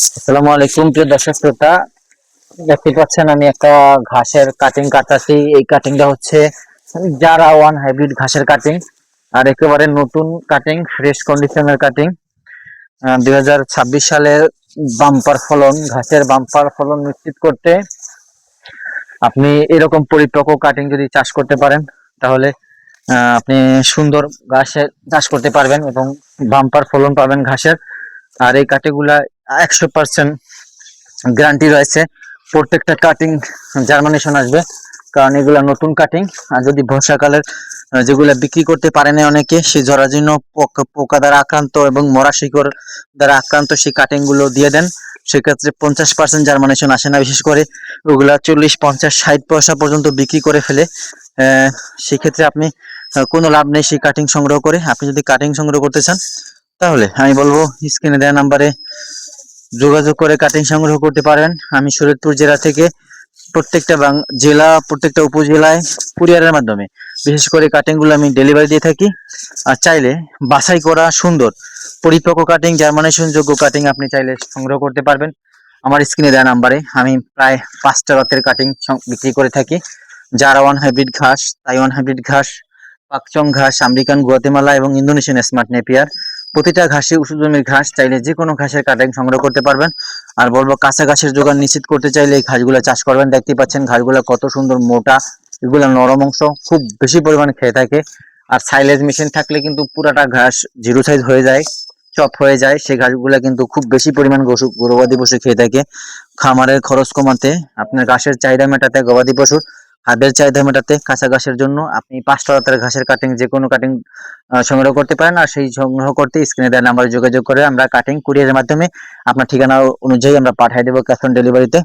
আসসালামু আলাইকুম, প্রিয় দর্শক শ্রোতা। দেখতে পাচ্ছেন আমি একটা ঘাসের কাটিং কাটাছি এই কাটিংটা হচ্ছে যারা ওয়ান হাইব্রিড ঘাসের কাটিং আর একেবারে নতুন কাটিং ফ্রেশ কন্ডিশনের কাটিং দুই হাজার ছাব্বিশ সালের বাম্পার ফলন, ঘাসের বাম্পার ফলন নিশ্চিত করতে আপনি এরকম পরিপক্ক কাটিং যদি চাষ করতে পারেন, তাহলে আপনি সুন্দর ঘাসের চাষ করতে পারবেন এবং বাম্পার ফলন পাবেন ঘাসের। আর এই কাটিগুলা একশো পার্সেন্ট গ্যারান্টি রয়েছে। প্রত্যেকটা কাটিং জার্মানেশন আসবে, কারণ এগুলা নতুন কাটিং আর যদি বর্ষাকালের যেগুলা বিক্রি করতে পারে না অনেকে সেই জরাজীর্ণ পোকা পোকা দ্বারা আক্রান্ত এবং মরা শিকড় দ্বারা আক্রান্ত সেই কাটিংগুলো দিয়ে দেন। সেক্ষেত্রে পঞ্চাশ পার্সেন্ট জার্মানেশন আসে না, বিশেষ করে ওগুলা চল্লিশ, পঞ্চাশ, ষাট পয়সা পর্যন্ত বিক্রি করে ফেলে। সেক্ষেত্রে আপনি কোনো লাভ নেই সেই কাটিং সংগ্রহ করে। আপনি যদি কাটিং সংগ্রহ করতে চান, তাহলে আমি বলব স্ক্রিনে দেওয়া নাম্বারে যোগাযোগ করে কাটিং সংগ্রহ করতে পারেন। আমি শরীয়তপুর জেলা থেকে প্রত্যেকটা জেলা, প্রত্যেকটা উপজেলায় কুরিয়ারের মাধ্যমে। বিশেষ করে কাটিংগুলো আমি ডেলিভারি দিয়ে থাকি। আর চাইলে বাছাই করা সুন্দর, পরিপক্ক কাটিং জার্মানেশন যোগ্য কাটিং আপনি চাইলে সংগ্রহ করতে পারবেন। আমার স্ক্রিনে দেওয়া নাম্বারে আমি প্রায় পাঁচটা রথের কাটিং বিক্রি করে থাকি। যারা ওয়ান হাইব্রিড ঘাস তাইওয়ান হাইব্রিড ঘাস, পাকচং ঘাস, আমেরিকান, গুয়াতেমালা এবং ইন্দোনেশিয়ান স্মার্ট নেপিয়ার প্রতিটা ঘাসে উঁচু জমির ঘাস চাইলে যে কোনো ঘাসের কাটিং সংগ্রহ করতে পারবেন। আর বলব কাঁচা ঘাসের যোগান নিশ্চিত করতে চাইলে এই ঘাসগুলো চাষ করবেন। দেখতে পাচ্ছেন ঘাসগুলো কত সুন্দর মোটা, এগুলো নরম অংশ, খুব বেশি পরিমাণে খেয়ে থাকে। আর সাইলেজ মেশিন থাকলে কিন্তু পুরাটা ঘাস জিরো সাইজ হয়ে যায়, চপ হয়ে যায়। সেই ঘাসগুলো কিন্তু খুব বেশি পরিমাণ গরু গবাদি পশু খেয়ে থাকে। খামারের খরচ কমাতে, আপনার ঘাসের চাহিদা মেটাতে গবাদি পশুর হাবের চাহিদা মেটাতে কাঁচা ঘাসের জন্য আপনি পাঁচটা রাতের ঘাসের কাটিং যে কোনো কাটিং সংগ্রহ করতে পারেন আর সেই সংগ্রহ করতে স্ক্রিনে দেওয়া নাম্বারে যোগাযোগ করে আমরা কাটিং কুরিয়ারের মাধ্যমে আপনার ঠিকানা অনুযায়ী আমরা পাঠিয়ে দেবো ক্যাশ অন ডেলিভারিতে